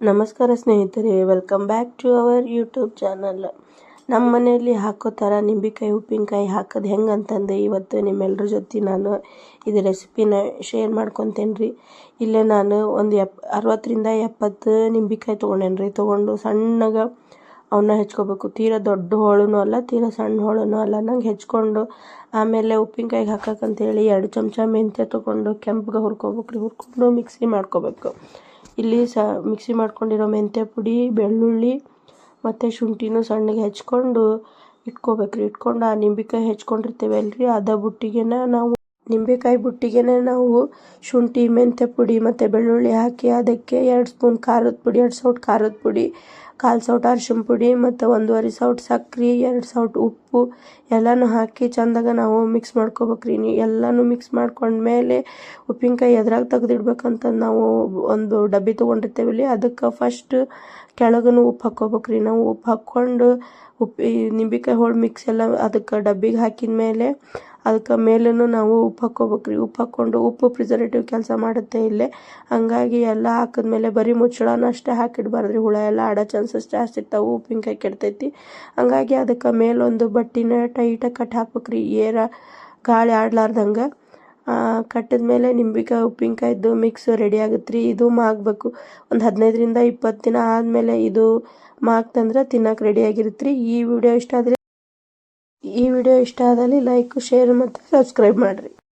ನಮಸ್ಕಾರ ಸ್ನೇಹಿತರೆ welcome back to our YouTube channel ನಮ್ಮ ಮನೆಯಲ್ಲಿ ಹಾಕೋ ಥರ ನಿಂಬೆಕಾಯಿ, ಉಪ್ಪಿನಕಾಯಿ ಹಾಕೋದು ಹೆಂಗೆ ಅಂತಂದು ಇವತ್ತು ನಿಮ್ಮೆಲ್ಲರ ಜೊತೆ ನಾನು ಇದು ರೆಸಿಪಿನ ಶೇರ್ ಮಾಡ್ಕೊತೇನೆ ರೀ ಇಲ್ಲೇ ನಾನು ಒಂದು ಎಪ್, ಅರವತ್ತರಿಂದ ಎಪ್ಪತ್ತು ನಿಂಬೆಕಾಯಿ ತೊಗೊಂಡೇನಿ ರೀ ತೊಗೊಂಡು ಸಣ್ಣಗೆ ಅವನ್ನ ಹೆಚ್ಕೋಬೇಕು. ತೀರಾ ದೊಡ್ಡ ಹೋಳೂ ಅಲ್ಲ, ತೀರಾ ಸಣ್ಣ ಹೋಳೂ ಅಲ್ಲ. ನಂಗೆ ಹೆಚ್ಕೊಂಡು ಆಮೇಲೆ ಉಪ್ಪಿನಕಾಯಿಗೆ ಹಾಕಕ್ಕಂತೇಳಿ ಎರಡು ಚಮಚ ಮೆಂತ್ಯ ತೊಗೊಂಡು ಕೆಂಪಗೆ ಹುರ್ಕೋಬೇಕು ರೀ ಹುರ್ಕೊಂಡು ಮಿಕ್ಸಿ ಮಾಡ್ಕೋಬೇಕು. ಇಲ್ಲಿ ಸ ಮಿಕ್ಸಿ ಮಾಡ್ಕೊಂಡಿರೋ ಮೆಂತ್ಯ ಪುಡಿ, ಬೆಳ್ಳುಳ್ಳಿ ಮತ್ತು ಶುಂಠಿನೂ ಸಣ್ಣಗೆ ಹೆಚ್ಕೊಂಡು ಇಟ್ಕೋಬೇಕು ರೀ ಇಟ್ಕೊಂಡು ಆ ನಿಂಬೆಕಾಯಿ ಹೆಚ್ಕೊಂಡಿರ್ತೀವಿ ಅಲ್ರಿ ಅದ ಬುಟ್ಟಿಗೆನ ನಾವು ನಿಂಬೆಕಾಯಿ ಬುಟ್ಟಿಗೆ ನಾವು ಶುಂಠಿ, ಮೆಂತ್ಯ ಪುಡಿ ಮತ್ತು ಬೆಳ್ಳುಳ್ಳಿ ಹಾಕಿ ಅದಕ್ಕೆ ಎರಡು ಸ್ಪೂನ್ ಖಾರದ ಪುಡಿ, ಎರಡು ಸೌಟ್ ಖಾರದ ಪುಡಿ, ಕಾಲು ಸೌಟು ಅರ್ಶಿನ ಪುಡಿ ಮತ್ತು ಒಂದೂವರೆ ಸೌಟ್ ಸಕ್ರೆ ಎರಡು ಸೌಟು ಉಪ್ಪು ಎಲ್ಲನೂ ಹಾಕಿ ಚಂದಾಗ ನಾವು ಮಿಕ್ಸ್ ಮಾಡ್ಕೋಬೇಕ್ರಿ. ನೀ ಎಲ್ಲನೂ ಮಿಕ್ಸ್ ಮಾಡ್ಕೊಂಡ್ಮೇಲೆ ಉಪ್ಪಿನಕಾಯಿ ಎದ್ರಾಗ ತೆಗ್ದಿಡ್ಬೇಕಂತ ನಾವು ಒಂದು ಡಬ್ಬಿ ತೊಗೊಂಡಿರ್ತೇವಲ್ಲಿ, ಅದಕ್ಕೆ ಫಸ್ಟ್ ಕೆಳಗೂ ಉಪ್ಪು ಹಾಕ್ಕೋಬೇಕ್ರಿ. ನಾವು ಉಪ್ಪು ಹಾಕ್ಕೊಂಡು ಉಪ್ಪು ನಿಂಬೆಕಾಯಿ ಹೋಳು ಮಿಕ್ಸ್ ಎಲ್ಲ ಅದಕ್ಕೆ ಡಬ್ಬಿಗೆ ಹಾಕಿದ ಮೇಲೆ ಅದಕ್ಕೆ ಮೇಲೂ ನಾವು ಉಪ್ಪು ಹಾಕ್ಕೋಬೇಕು ರೀ ಉಪ್ಪು ಹಾಕ್ಕೊಂಡು ಉಪ್ಪು ಪ್ರಿಸರ್ವೇಟಿವ್ ಕೆಲಸ ಮಾಡುತ್ತೆ ಇಲ್ಲೇ. ಹಂಗಾಗಿ ಎಲ್ಲ ಹಾಕಿದ್ಮೇಲೆ ಬರೀ ಮುಚ್ಚಳನ ಅಷ್ಟೇ ಹಾಕಿಡಬಾರ್ದು ರೀ ಹುಳ ಎಲ್ಲ ಆಡೋ ಚಾನ್ಸಸ್ ಜಾಸ್ತಿ ಇರ್ತಾವೆ, ಉಪ್ಪಿನಕಾಯಿ ಕೆಡ್ತೈತಿ. ಹಂಗಾಗಿ ಅದಕ್ಕೆ ಮೇಲೊಂದು ಬಟ್ಟಿನ ಟೈಟಾಗಿ ಕಟ್ ಹಾಕ್ಬೇಕು ರೀ ಏರ ಗಾಳಿ ಆಡ್ಲಾರ್ದಂಗೆ. ಕಟ್ಟಿದ ಮೇಲೆ ನಿಂಬೆಕಾಯಿ ಉಪ್ಪಿನಕಾಯಿದ್ದು ಮಿಕ್ಸ್ ರೆಡಿ ಆಗುತ್ತೆ ರೀ ಇದು ಮಾಗಬೇಕು. ಒಂದು ಹದಿನೈದರಿಂದ ಇಪ್ಪತ್ತು ದಿನ ಆದಮೇಲೆ ಇದು ಮಾಗ್ತಂದ್ರೆ ತಿನ್ನಕ್ಕೆ ರೆಡಿ ಆಗಿರುತ್ತೆ ರೀ ಈ ವಿಡಿಯೋ ಇಷ್ಟ ಆದರೆ ಈ ವಿಡಿಯೋ ಇಷ್ಟ ಆದಲ್ಲಿ ಲೈಕ್ ಶೇರ್ ಮತ್ತು ಸಬ್ಸ್ಕ್ರೈಬ್ ಮಾಡಿರಿ.